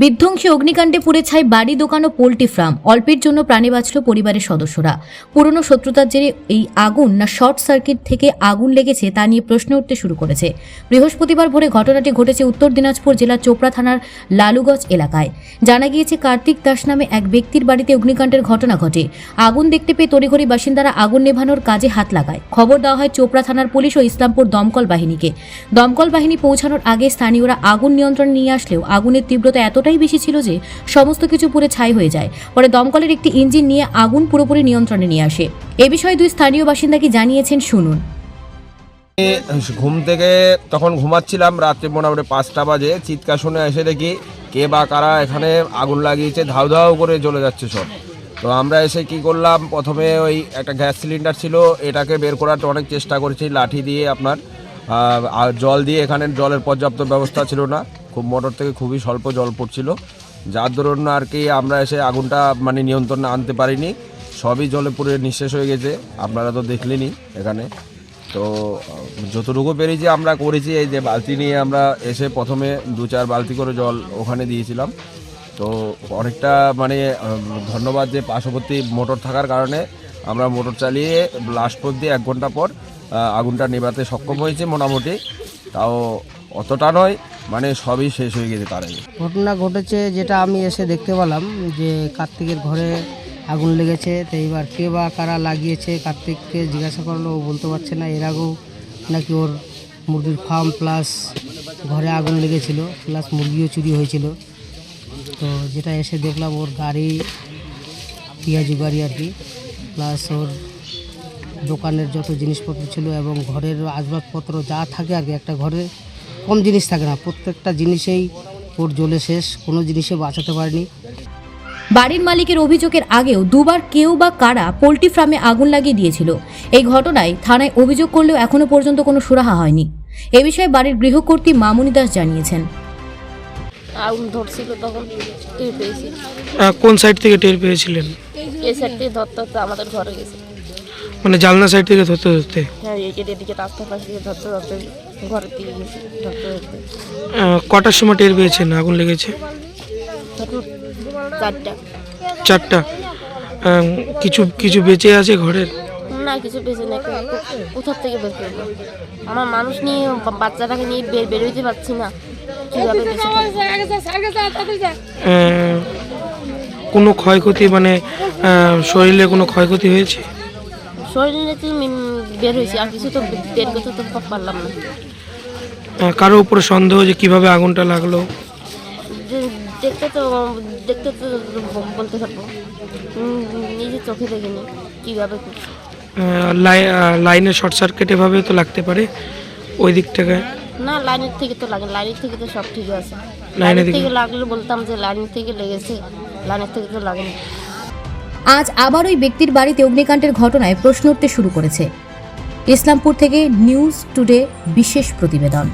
বিধ্বংসী অগ্নিকাণ্ডে পুড়ে ছাই বাড়ি, দোকান ও পোল্ট্রি ফার্ম। অল্পের জন্য প্রাণে বাঁচল পরিবারের সদস্যরা। পুরনো শত্রুতার জেরে এই আগুন না শর্ট সার্কিট থেকে আগুন লেগেছে তা নিয়ে প্রশ্ন উঠতে শুরু করেছে। বৃহস্পতিবার ভোরে ঘটনাটি ঘটেছে উত্তর দিনাজপুর জেলার চোপড়া থানার লালুগঞ্জ এলাকায়। জানা গিয়েছে, কার্তিক দাস নামে এক ব্যক্তির বাড়িতে অগ্নিকাণ্ডের ঘটনা ঘটে। আগুন দেখতে পেয়ে তড়িঘড়ি বাসিন্দারা আগুন নেভানোর কাজে হাত লাগায়। খবর দেওয়া হয়, চোপড়া থানার পুলিশ ও ইসলামপুর দমকল বাহিনীকে। দমকল বাহিনী পৌঁছানোর আগে স্থানীয়রা আগুন নিয়ন্ত্রণে নিয়ে আসলেও আগুনের তীব্রতা এতটাই বেশি ছিল যে সমস্ত কিছু পুড়ে ছাই হয়ে যায়। পরে দমকলের একটি ইঞ্জিন নিয়ে আগুন পুরোপুরি নিয়ন্ত্রণে নিয়ে আসে। এ বিষয়ে দুই স্থানীয় বাসিন্দাকে জানিয়েছেন শুনুন। ঘুম থেকে তখন ঘুমাচ্ছিলাম, রাত্রে মোটামুটি পাঁচটা বাজে। চিৎকার শুনে এসে দেখি কে বা কারা এখানে আগুন লাগিয়েছে ধাউ ধাউ করে জ্বলে যাচ্ছে সব। তো আমরা এসে কি করলাম, প্রথমে ওই একটা গ্যাস সিলিন্ডার ছিল, এটাকে বের করার অনেক চেষ্টা করেছি, লাঠি দিয়ে আপনার আর জল দিয়ে এখানে জলের পর্যাপ্ত ব্যবস্থা ছিল না। খুব মোটর থেকে খুবই স্বল্প জল পড়ছিল। যার দরুন আর কি আমরা এসে আগুনটা মানে নিয়ন্ত্রণে আনতে পারিনি। সবই জলে পুড়ে নিঃশেষ হয়ে গেছে। আপনারা তো দেখলেনই এখানে। তো, যতটুকু পেরেছি আমরা করেছি। এই যে বালতি নিয়ে আমরা এসে প্রথমে দু চার বালতি করে জল ওখানে দিয়েছিলাম। তো অনেকটা মানে ধন্যবাদ যে পার্শ্ববর্তী মোটর থাকার কারণে আমরা মোটর চালিয়ে লাস্ট পর্যন্ত এক ঘণ্টা পর আগুনটা নেভাতে সক্ষম হয়েছে মোটামুটি। তাও অতটা নয় মানে সবই শেষ হয়ে গেছে তার আগে। ঘটনা ঘটেছে যেটা আমি এসে দেখতে পেলাম, যে কার্তিকের ঘরে আগুন লেগেছে, তো এইবার কে বা কারা লাগিয়েছে কার্তিককে জিজ্ঞাসা করল, ও বলতে পারছে না, এর আগেও নাকি ওর মুরগির ফার্ম প্লাস ঘরে আগুন লেগেছিল, প্লাস মুরগিও চুরি হয়েছিল। তো যেটা এসে দেখলাম, ওর গাড়ি, পিঁয়াজু গাড়ি আর কি, প্লাস ওর দোকানের যত জিনিসপত্র ছিল এবং ঘরের আসবাবপত্র যা থাকে আর কি, একটা ঘরে কম জিনিস থাকে না প্রত্যেকটা জিনিসেই ওর জ্বলে শেষ কোনো জিনিসে বাঁচাতে পারেনি। বাড়ির মালিকের অভিযোগের আগেও দুবার কেউ বা কারা পোলট্রি ফার্মে আগুন লাগিয়ে দিয়েছিল। এই ঘটনায় থানায় অভিযোগ করলেও এখনও পর্যন্ত কোনো সুরাহা হয়নি। এ বিষয়ে বাড়ির গৃহকর্ত্রী মামুনি দাস জানিয়েছেন। আগুন ধরছিল তখন টের পেয়েছি। আহ, কোন সাইড থেকে টের পেয়েছিলেন? এই সাইড থেকে ধরতে ধরতে আমাদের ঘরে গেছে। মানে জালনা সাইড থেকে ধরতে ধরতে? হ্যাঁ এদিকে এদিকে রাস্তার পাশে দিয়ে ধরতে ধরতে গেছি কটার সময় টের পেয়েছেন? আগুন লেগেছে? চারটা। চারটা। কিছু কিছু বেঁচে আছে ঘরের? না কিছু বেঁচে নেই। কোথার থেকে বের করব? আমার মানুষ নিয়ে বাচ্চাটাকে নিয়ে বের বেরোইতে পারছি না। কীভাবে কোনো ক্ষয়ক্ষতি মানে শরীরে কোনো ক্ষয়ক্ষতি হয়েছে? শরীরে বের হয়েছি আর কিছু তো বের করতে তো পারলাম না। কারও উপরে সন্দেহ যে কীভাবে আগুনটা লাগল? দেখতে তো দেখতে তো বলতে পারব নিজে চোখে দেখিনি কীভাবে করছে লাই- আহ, লাইনের শর্ট সার্কিট এভাবে তো লাগতে পারে ওই দিক থেকে? না লাইনের থেকে তো লাগে লাইনের থেকে তো সব ঠিক আছে। লাইনের থেকে লাগলে বলতাম যে লাইনের থেকে লেগেছে লাইনের থেকে তো লাগেনি। আজ আবার ওই ব্যক্তির বাড়িতে অগ্নিকাণ্ডের ঘটনায় প্রশ্ন উঠতে শুরু করেছে। ইসলামপুর থেকে নিউজ টুডে বিশেষ প্রতিবেদন।